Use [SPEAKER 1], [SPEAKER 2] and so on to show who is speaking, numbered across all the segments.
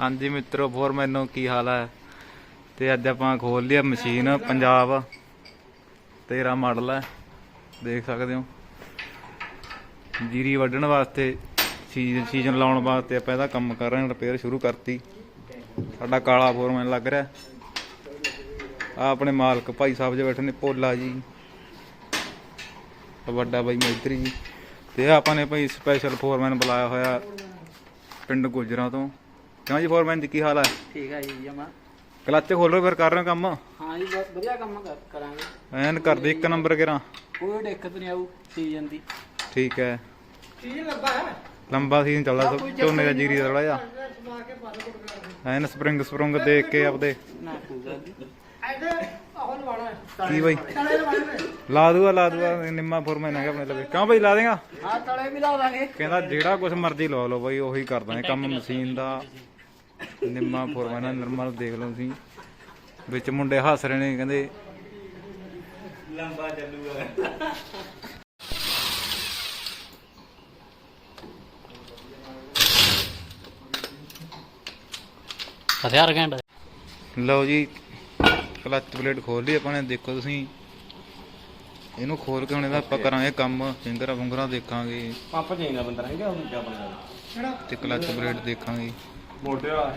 [SPEAKER 1] ਹਾਂਜੀ ਮਿੱਤਰੋ, ਹੋਰ ਮੈਨੂੰ ਕੀ ਹਾਲ ਹੈ? ਤੇ ਅੱਜ ਆਪਾਂ ਖੋਲ ਲਿਆ ਮਸ਼ੀਨ, ਪੰਜਾਬ 13 ਮਾਡਲ ਹੈ। ਦੇਖ ਸਕਦੇ ਹੋ। ਜੀਰੀ ਵੱਢਣ ਵਾਸਤੇ ਸੀਜ਼ਨ ਸੀਜ਼ਨ ਲਾਉਣ ਵਾਸਤੇ ਆਪਾਂ ਇਹਦਾ ਕੰਮ ਕਰ ਰਹੇ ਹਾਂ ਰਿਪੇਅਰ ਸ਼ੁਰੂ ਕਰਤੀ। ਸਾਡਾ ਕਾਲਾ ਫੋਰਮੈਨ ਲੱਗ ਰਿਹਾ। ਆ ਆਪਣੇ ਮਾਲਕ ਭਾਈ ਸਾਹਿਬ ਜੀ ਬੈਠੇ ਨੇ, ਭੋਲਾ ਜੀ। ਵੱਡਾ ਬਾਈ ਮੈਤਰੀ ਜੀ। ਤੇ ਆਪਾਂ ਨੇ ਭਾਈ ਸਪੈਸ਼ਲ ਫੋਰਮੈਨ ਬੁਲਾਇਆ ਹੋਇਆ ਪਿੰਡ ਗੁਜਰਾਂ ਤੋਂ। ਕਿਉਂ ਜੀ ਫੋਰਮੈਨ ਜੀ ਕੀ ਹਾਲ ਹੈ
[SPEAKER 2] ਠੀਕ ਹੈ ਜੀ ਜਮਾ
[SPEAKER 1] ਕਲੱਚ ਖੋਲੋ ਫਿਰ ਕਰ ਰਹੇ ਹੋ ਕੰਮ।
[SPEAKER 2] ਹਾਂ ਜੀ ਬਹੁਤ ਵਧੀਆ ਕੰਮ ਕਰ- ਕਰਾਂਗੇ।
[SPEAKER 1] ਐਨ ਕਰਦੇ ਇੱਕ ਨੰਬਰ ਕਿਰਾਂ।
[SPEAKER 2] ਕੋਈ ਦਿੱਕਤ ਨਹੀਂ ਆਊ ਸੀਜ਼ਨ ਦੀ।
[SPEAKER 1] ਠੀਕ ਹੈ।
[SPEAKER 2] ਸੀਜ਼ਨ ਲੱਗਾ ਹੈ।
[SPEAKER 1] ਲੰਬਾ ਸੀਜ਼ਨ ਚੱਲਦਾ ਸੋ- ਝੋਨੇ ਦਾ ਜੀਰੀ ਦਾ ਥੋੜਾ ਜਿਹਾ। ਐਨ ਸਪਰਿੰਗ ਸਪਰੁੰਗ ਦੇਖ ਕੇ ਆਪਦੇ।
[SPEAKER 2] ਨਾ ਕੋਈ ਗੱਲ ਨਹੀਂ
[SPEAKER 1] ਕੀ ਬਾਈ? ਲਾ ਦੂਗਾ ਲਾ ਦੂਗਾ ਨਿੰਮਾ ਫੋਰਮੈਨ ਹੈਗਾ ਆਪਣੇ ਲਵੇ ਕਿਉਂ ਬਾਈ ਲਾ ਦੇਗਾ?
[SPEAKER 2] ਹਾਂ ਤਲੇ ਵੀ ਲਾ ਦਾਂਗੇ।
[SPEAKER 1] ਕਹਿੰਦਾ ਜਿਹੜਾ ਕੁਝ ਮਰਜ਼ੀ ਲਵਾ ਲਓ ਬਾਈ ਉਹੀ ਕਰ ਦਾਂਗੇ। ਕੰਮ ਮਸ਼ੀਨ ਦਾ। ਨਿੰਮਾ ਫੋਰਮੈਨ ਨਰਮਲ ਦੇਖ ਲਓ ਤੁਸੀਂ। ਵਿੱਚ ਮੁੰਡੇ ਹੱਸ ਰਹੇ ਨੇ ਕਹਿੰਦੇ
[SPEAKER 2] ਹਥਿਆਰ ਘੰਟ
[SPEAKER 1] ਲਓ ਜੀ ਕਲੱਚ ਪਲੇਟ ਖੋਲ ਲਈ ਆਪਾਂ ਨੇ ਦੇਖੋ ਤੁਸੀਂ। ਇਹਨੂੰ ਖੋਲ ਕੇ ਹੁਣ ਇਹਦਾ ਆਪਾਂ ਕਰਾਂਗੇ ਕੰਮ ਫਿੰਗਰਾਂ ਫੁੰਗਰਾਂ ਦੇਖਾਂਗੇ।
[SPEAKER 2] ਪੰਪ ਚਾਹੀਦਾ ਬੰਦਾ ਹੈਗਾ ਉਹ ਕਿਆ ਬਣਦਾ
[SPEAKER 1] ਤੇ ਕਲੱਚ ਪਲੇਟ ਦੇਖਾਂਗੇ।
[SPEAKER 2] ਮੋਟੇ ਵਾਲਾ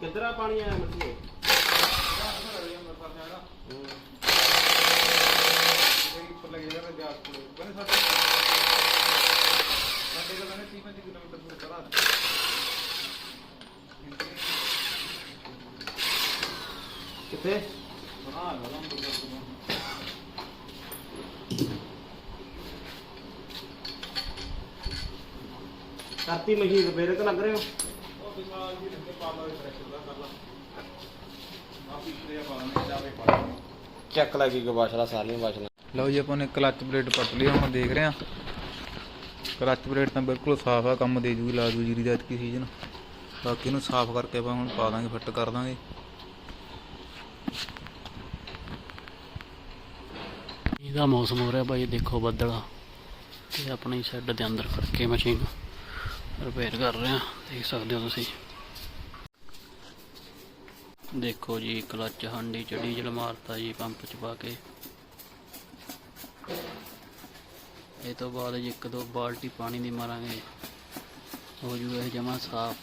[SPEAKER 2] ਕਿੱਧਰ ਪਾਣੀ ਆਇਆ ਮੱਛੀ ਕਿੱਥੇ? ਕਰਤੀ ਮਸ਼ੀਨ ਰਿਪੇਅਰ ਤੇ ਲੱਗ ਰਹੇ ਹੋ? ਚੱਕ ਲੈ ਕਿ ਬਾਸ਼ਲਾ ਸਾਲੀਆਂ ਬਾਸ਼ਲਾ
[SPEAKER 1] ਲਓ ਜੀ, ਆਪਾਂ ਨੇ ਕਲੱਚ ਪਲੇਟ ਪੱਟ ਲਈ ਹੁਣ ਦੇਖ ਰਹੇ ਹਾਂ। ਕਲੱਚ ਪਲੇਟ ਤਾਂ ਬਿਲਕੁਲ ਸਾਫ਼ ਆ, ਕੰਮ ਦੇ ਜੂਗੀ, ਲਾ ਦੂ ਜੀਰੀ ਦਾ ਐਤਕੀ ਸੀਜ਼ਨ ਬਾਕੀ ਇਹਨੂੰ ਸਾਫ਼ ਕਰਕੇ ਆਪਾਂ ਹੁਣ ਪਾ ਦਾਂਗੇ, ਫਿੱਟ ਕਰ ਦਾਂਗੇ।
[SPEAKER 3] ਇਹਦਾ ਮੌਸਮ ਹੋ ਰਿਹਾ ਭਾਈ ਦੇਖੋ ਬੱਦਲ। ਤੇ ਆਪਣੀ ਸ਼ੈੱਡ ਦੇ ਅੰਦਰ ਖੜ ਕੇ ਮਸ਼ੀਨ ਰਿਪੇਅਰ ਕਰ ਰਿਹਾ ਦੇਖ ਸਕਦੇ ਹੋ ਤੁਸੀਂ। ਦੇਖੋ ਜੀ ਕਲੱਚ ਹਾਂਡੀ ਚ ਡੀਜ਼ਲ ਮਾਰਤਾ ਜੀ ਪੰਪ ਚ ਪਾ ਕੇ। ਇਹ ਤੋਂ ਬਾਅਦ ਜੀ ਇੱਕ ਦੋ ਬਾਲਟੀ ਪਾਣੀ ਦੀ ਮਾਰਾਂਗੇ। ਹੋ ਜੂਗਾ ਇਹ ਜਮਾ ਸਾਫ਼।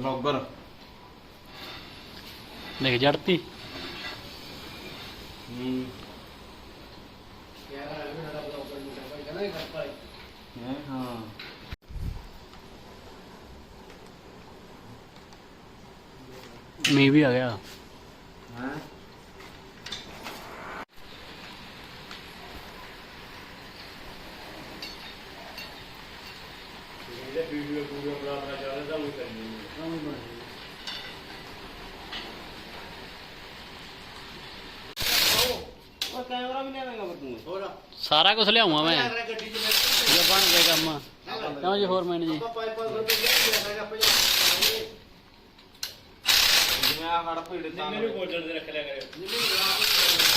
[SPEAKER 2] ਬਲੌਗਰ
[SPEAKER 3] ਦੇਖ ਜੜਤੀ
[SPEAKER 2] ਹੂੰ ਹਾਂ।
[SPEAKER 3] ਮੀਂਹ ਵੀ ਆ ਗਿਆ।
[SPEAKER 2] ਹਾਂ? ਉਹ ਕੈਮਰਾ ਵੀ ਲਿਆਵੇਂਗਾ ਫਿਰ ਤੂੰ। ਹੋਰ
[SPEAKER 3] ਸਾਰਾ ਕੁਝ ਲਿਆਉਂਗਾ ਮੈਂ।
[SPEAKER 2] ਗੱਡੀ ਚ
[SPEAKER 3] ਜੇ ਬਣ ਗਏ ਕੰਮ। ਕਿਉਂ ਜੀ ਫੋਰਮੈਨ ਜੀ?
[SPEAKER 2] ਪਾਈਪ ਪਾਈਪ ਰੁਪਏ ਲਿਆਵੇਂਗਾ ਆਪਾਂ ਜਿਵੇਂ ਆ ਹੜ ਭੀੜ ਤਾਂ ਮੈਨੂੰ ਬੋਲਣ ਦੇ ਰੱਖ ਲਿਆ ਕਰੇ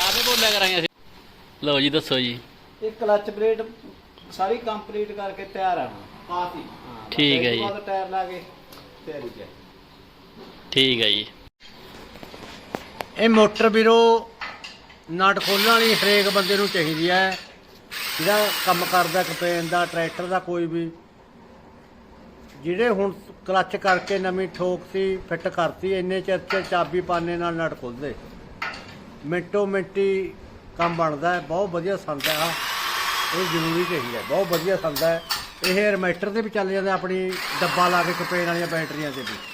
[SPEAKER 3] ਆਪੇ ਬੋਲਿਆ ਕਰਾਂਗੇ ਅਸੀਂ। ਲਓ ਜੀ ਦੱਸੋ ਜੀ।
[SPEAKER 2] ਇਹ ਕਲਚ ਪਲੇਟ ਸਾਰੀ ਕੰਪਲੀਟ ਕਰਕੇ ਤਿਆਰ ਆ
[SPEAKER 3] ਠੀਕ ਹੈ ਜੀ।
[SPEAKER 2] ਟਾਇਰ ਲਾ ਕੇ
[SPEAKER 3] ਠੀਕ ਹੈ ਜੀ।
[SPEAKER 4] ਇਹ ਮੋਟਰ ਵੀਰੋ ਨਟ ਖੋਲਣ ਵਾਲੀ ਹਰੇਕ ਬੰਦੇ ਨੂੰ ਚਾਹੀਦੀ ਹੈ। ਜਿਹੜਾ ਕੰਮ ਕਰਦਾ ਕਪੈਨ ਦਾ ਟਰੈਕਟਰ ਦਾ ਕੋਈ ਵੀ। ਜਿਹੜੇ ਹੁਣ ਕਲੱਚ ਕਰਕੇ ਨਵੀਂ ਠੋਕ ਸੀ ਫਿੱਟ ਕਰਤੀ ਇੰਨੇ ਚਿਰ ਚ ਚਾਬੀ ਪਾਣੇ ਨਾਲ ਨਟ ਖੁੱਲਦੇ। ਮਿੰਟੋ ਮਿੰਟੀ ਕੰਮ ਬਣਦਾ ਹੈ। ਬਹੁਤ ਵਧੀਆ ਸੰਦ ਹੈ। ਆਹ। ਇਹ ਜ਼ਰੂਰੀ ਚਾਹੀਦਾ ਹੈ, ਬਹੁਤ ਵਧੀਆ ਸੰਦ ਹੈ। ਇਹ ਰਮੈਟਰ ਤੇ ਵੀ ਚੱਲ ਜਾਂਦਾ, ਆਪਣੀ ਡੱਬਾ ਲਾ ਕੇ ਕਪੇਨ ਵਾਲੀਆਂ ਬੈਟਰੀਆਂ ਤੇ ਵੀ।